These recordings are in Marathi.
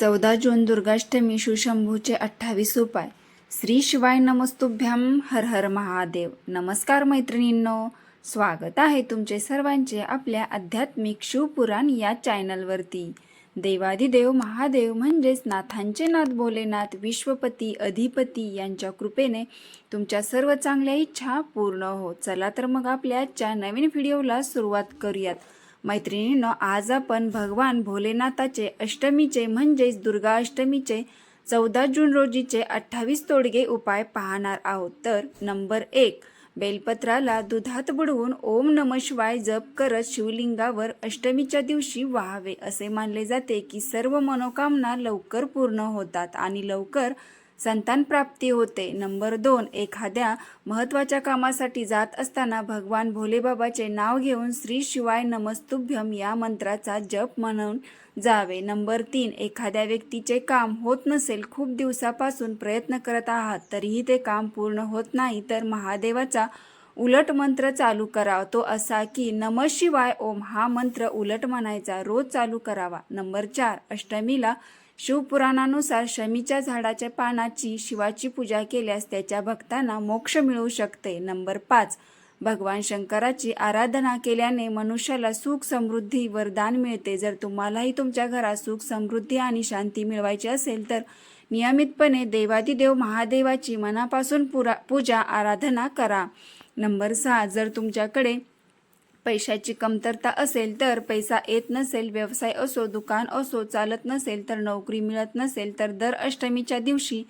चौदा जून दुर्गाष्टमी शुशंभूचे अठ्ठावीस उपाय. श्री शिवाय नमस्तुभ्याम हर हर महादेव. नमस्कार मैत्रिणींनो स्वागत आहे तुमचे सर्वांचे आपल्या आध्यात्मिक शिवपुराण या चॅनलवरती. देवादिदेव महादेव म्हणजेच नाथांचे नाथ भोलेनाथ विश्वपती अधिपती यांच्या कृपेने तुमच्या सर्व चांगल्या इच्छा पूर्ण हो. चला तर मग आपल्या आजच्या नवीन व्हिडिओला सुरुवात करूयात. मैत्रिणींनो आज आपण भगवान भोलेनाथाचे अष्टमीचे म्हणजेच दुर्गा अष्टमीचे चौदा जून रोजीचे अठ्ठावीस तोडगे उपाय पाहणार आहोत. तर नंबर एक बेलपत्राला दुधात बुडवून ओम नम शिवाय जप करत शिवलिंगावर अष्टमीच्या दिवशी वाहावे असे मानले जाते की सर्व मनोकामना लवकर पूर्ण होतात आणि लवकर संतान प्राप्ती होते. नंबर दोन एखाद्या महत्त्वाच्या कामासाठी जात असताना भगवान भोलेबाबाचे नाव घेऊन श्री शिवाय नमस्तुभ्यम या मंत्राचा जप म्हणून जावे. नंबर तीन एखाद्या व्यक्तीचे काम होत नसेल खूप दिवसापासून प्रयत्न करत आहात तरीही ते काम पूर्ण होत नाही तर महादेवाचा उलट मंत्र चालू करावा. तो असा की नम शिवाय ओम हा मंत्र उलट म्हणायचा रोज चालू करावा. नंबर चार अष्टमीला शिवपुराणानुसार शमीच्या झाडाच्या पानाची शिवाची पूजा केल्यास त्याच्या भक्तांना मोक्ष मिळू शकते. नंबर पाच. भगवान शंकराची आराधना केल्याने मनुष्याला सुख समृद्धी वरदान मिळते. जर तुम्हालाही तुमच्या घरात सुख समृद्धी आणि शांती मिळवायची असेल तर नियमितपणे देवादिदेव महादेवाची मनापासून पुरा पूजा आराधना करा. नंबर सहा. जर तुमच्याकडे पैशाची कमतरता असेल तर पैसा येत नसेल व्यवसाय असो दुकान असो चालत नसेल तर नोकरी मिळत नसेल तर दर अष्टमीच्या दिवशी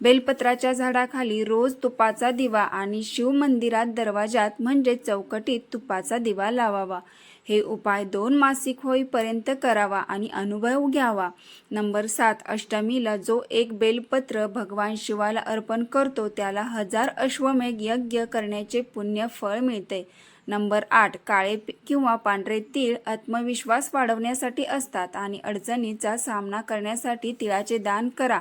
बेलपत्राच्या झाडाखाली रोज तुपाचा दिवा आणि शिव मंदिरात दरवाजात म्हणजे चौकटीत तुपाचा दिवा लावावा. हे उपाय दोन मासिक होईपर्यंत करावा आणि अनुभव घ्यावा. नंबर सात अष्टमीला जो एक बेलपत्र भगवान शिवाला अर्पण करतो त्याला हजार अश्वमेघ यज्ञ करण्याचे पुण्य फळ मिळते. नंबर आठ काळे किंवा पांढरे तीळ आत्मविश्वास वाढवण्यासाठी असतात आणि अडचणीचा सामना करण्यासाठी तिळाचे दान करा.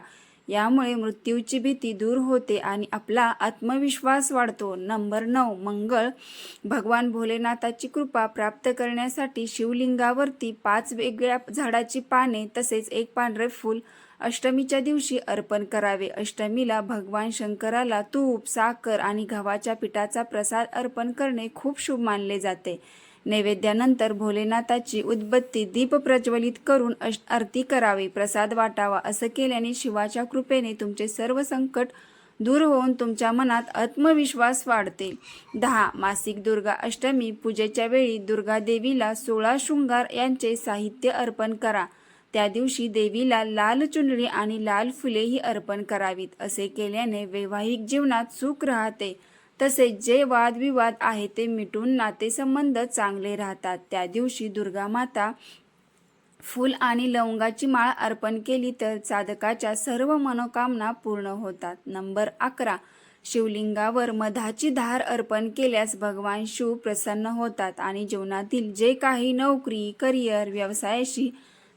यामुळे मृत्यूची भीती दूर होते आणि आपला आत्मविश्वास वाढतो. नंबर नऊ मंगळ. भगवान भोलेनाथाची कृपा प्राप्त करण्यासाठी शिवलिंगावरती पाच वेगळ्या झाडाची पाने तसेच एक पांढरे फूल अष्टमीच्या दिवशी अर्पण करावे. अष्टमीला भगवान शंकराला तूप साखर आणि गव्हाच्या पिठाचा प्रसाद अर्पण करणे खूप शुभ मानले जाते. नैवेद्यानंतर भोलेनाथाची उदबत्ती दीप प्रज्वलित करून अश आरती करावी. प्रसाद वाटावा असं केल्याने शिवाच्या कृपेने तुमचे सर्व संकट दूर होऊन तुमच्या मनात आत्मविश्वास वाढते. दहा. मासिक दुर्गा अष्टमी पूजेच्या वेळी दुर्गा देवीला सोळा शृंगार यांचे साहित्य अर्पण करा. त्या दिवशी देवीला लाल चुनरी आणि लाल फुलेही अर्पण करावीत असे केल्याने वैवाहिक जीवनात सुख राहते. तसेच जे वादविवाद आहे ते मिटून नातेसंबंध चांगले राहतात. त्या दिवशी दुर्गा माता फूल आणि लवंगाची माळ अर्पण केली तर साधकाच्या सर्व मनोकामना पूर्ण होतात. नंबर अकरा. शिवलिंगावर मधाची धार अर्पण केल्यास भगवान शिव प्रसन्न होतात आणि जीवनातील जे काही नोकरी करिअर व्यवसायाशी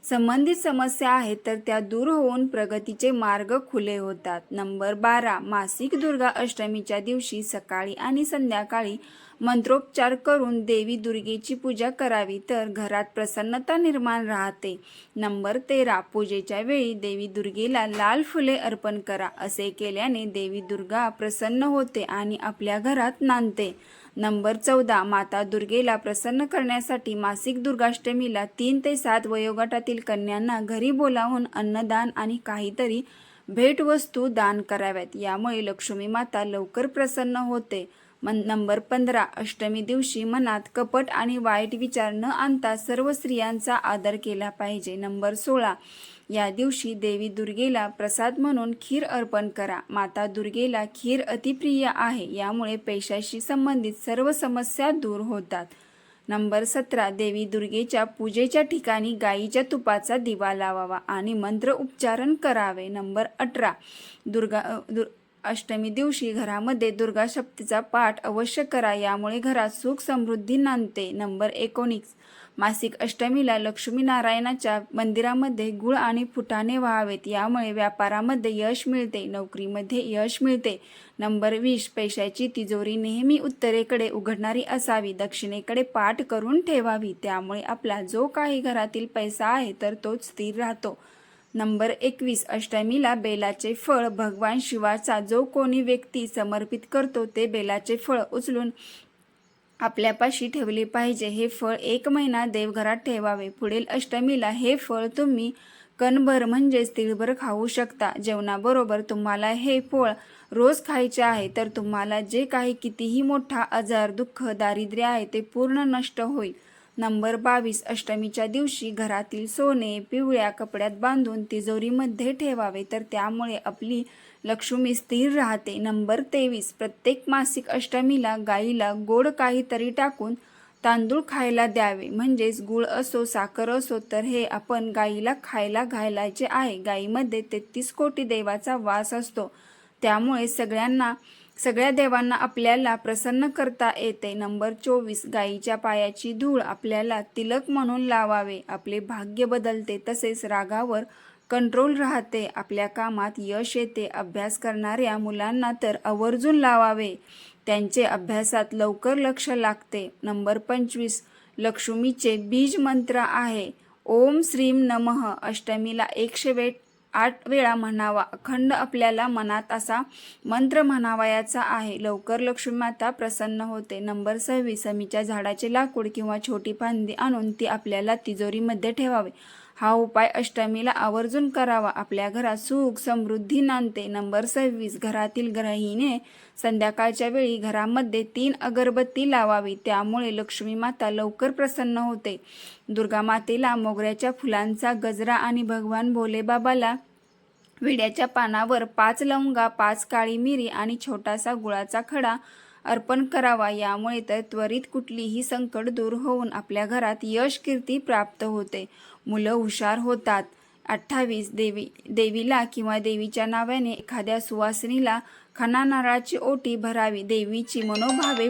संबंधित समस्या आहेत तर त्या दूर होऊन प्रगतीचे मार्ग खुले होतात. नंबर बारा मासिक दुर्गा अष्टमीच्या दिवशी सकाळी आणि संध्याकाळी मंत्रोपचार करून देवी दुर्गेची पूजा करावी तर घरात प्रसन्नता निर्माण राहते. नंबर तेरा पूजेच्या वेळी देवी दुर्गेला लाल फुले अर्पण करा. असे केल्याने देवी दुर्गा प्रसन्न होते आणि आपल्या घरात नांदते. नंबर चौदा माता दुर्गेला प्रसन्न करण्यासाठी मासिक दुर्गाष्टमीला तीन ते सात वयोगटातील कन्यांना घरी बोलावून अन्नदान आणि काहीतरी भेटवस्तू दान कराव्यात. यामुळे लक्ष्मी माता लवकर प्रसन्न होते. मन नंबर पंधरा. अष्टमी दिवशी मनात कपट आणि वाईट विचार न आणता सर्व स्त्रियांचा आदर केला पाहिजे. नंबर सोळा. या दिवशी देवी दुर्गेला प्रसाद म्हणून खीर अर्पण करा. माता दुर्गेला खीर अतिप्रिय आहे. यामुळे पैशाशी संबंधित सर्व समस्या दूर होतात. नंबर सतरा. देवी दुर्गेच्या पूजेच्या ठिकाणी गाईच्या तुपाचा दिवा लावावा आणि मंत्र उच्चारण करावे. नंबर अठरा. दुर्गा दुर् दुर अष्टमी दिवशी घरामध्ये दुर्गा सप्तीचा पाठ अवश्य करा यामुळे घरात सुख समृद्धी नांदते. नंबर एकोणीस. मासिक अष्टमीला लक्ष्मीनारायणाच्या मंदिरामध्ये गुळ आणि फुटाणे व्हावेत यामुळे व्यापारामध्ये यश मिळते नोकरीमध्ये यश मिळते. नंबर वीस. पैशाची तिजोरी नेहमी उत्तरेकडे उघडणारी असावी दक्षिणेकडे पाठ करून ठेवावी त्यामुळे आपला जो काही घरातील पैसा आहे तर तोच स्थिर राहतो. नंबर एकवीस अष्टमीला बेलाचे फळ भगवान शिवाचा जो कोणी व्यक्ती समर्पित करतो ते बेलाचे फळ उचलून आपल्यापाशी ठेवले पाहिजे. हे फळ एक महिना देवघरात ठेवावे. पुढील अष्टमीला हे फळ तुम्ही कणभर म्हणजेच तिळभर खाऊ शकता. जेवणाबरोबर तुम्हाला हे फळ रोज खायचे आहे तर तुम्हाला जे काही कितीही मोठा आजार दुःख दारिद्र्य आहे ते पूर्ण नष्ट होईल. नंबर बावीस अष्टमीच्या दिवशी घरातील सोने पिवळ्या कपड्यात बांधून तिजोरीमध्ये ठेवावे तर त्यामुळे आपली लक्ष्मी स्थिर राहते. नंबर तेवीस प्रत्येक मासिक अष्टमीला गाईला गोड काहीतरी टाकून तांदूळ खायला द्यावे. म्हणजेच गुळ असो साखर असो तर हे आपण गाईला खायला घालायचे आहे. गाईमध्ये तेहतीस कोटी देवाचा वास असतो. त्यामुळे सगळ्यांना सगळ्या देवांना आपल्याला प्रसन्न करता येते. नंबर चोवीस गाईच्या पायाची धूळ आपल्याला तिलक म्हणून लावावे. आपले भाग्य बदलते तसेच रागावर कंट्रोल राहते. आपल्या कामात यश येते. अभ्यास करणाऱ्या मुलांना तर आवर्जून लावावे. त्यांचे अभ्यासात लवकर लक्ष लागते. नंबर पंचवीस लक्ष्मीचे बीज मंत्र आहे. ओम श्रीम नमः. अष्टमीला एकशे वेट आठ वेळा म्हणावा. अखंड आपल्याला मनात असा मंत्र म्हणावायाचा आहे. लवकर लक्ष्मी माता प्रसन्न होते. नंबर सव्वीस समीच्या झाडाचे लाकूड किंवा छोटी फांदी आणून ती आपल्याला तिजोरीमध्ये ठेवावे. हा उपाय अष्टमीला आवर्जून करावा. आपल्या घरात सुख समृद्धी नांदते. नंबर सव्वीस घरातील ग्रहीने संध्याकाळच्या वेळी घरामध्ये तीन अगरबत्ती लावावी. त्यामुळे लक्ष्मी माता लवकर प्रसन्न होते. दुर्गा मातेला मोगऱ्याच्या फुलांचा गजरा आणि भगवान भोलेबाबाला विड्याच्या पानावर पाच लवंगा पाच काळी मिरी आणि छोटासा गुळाचा खडा अर्पण करावा. यामुळे तर त्वरित कुठलीही संकट दूर होऊन आपल्या घरात यश कीर्ती प्राप्त होते. मुलं हुशार होतात. अठ्ठावीस देवी देवीला किंवा देवीच्या नावाने एखाद्या सुवासिनीला खना नारळाची ओटी भरावी. देवीची मनोभावे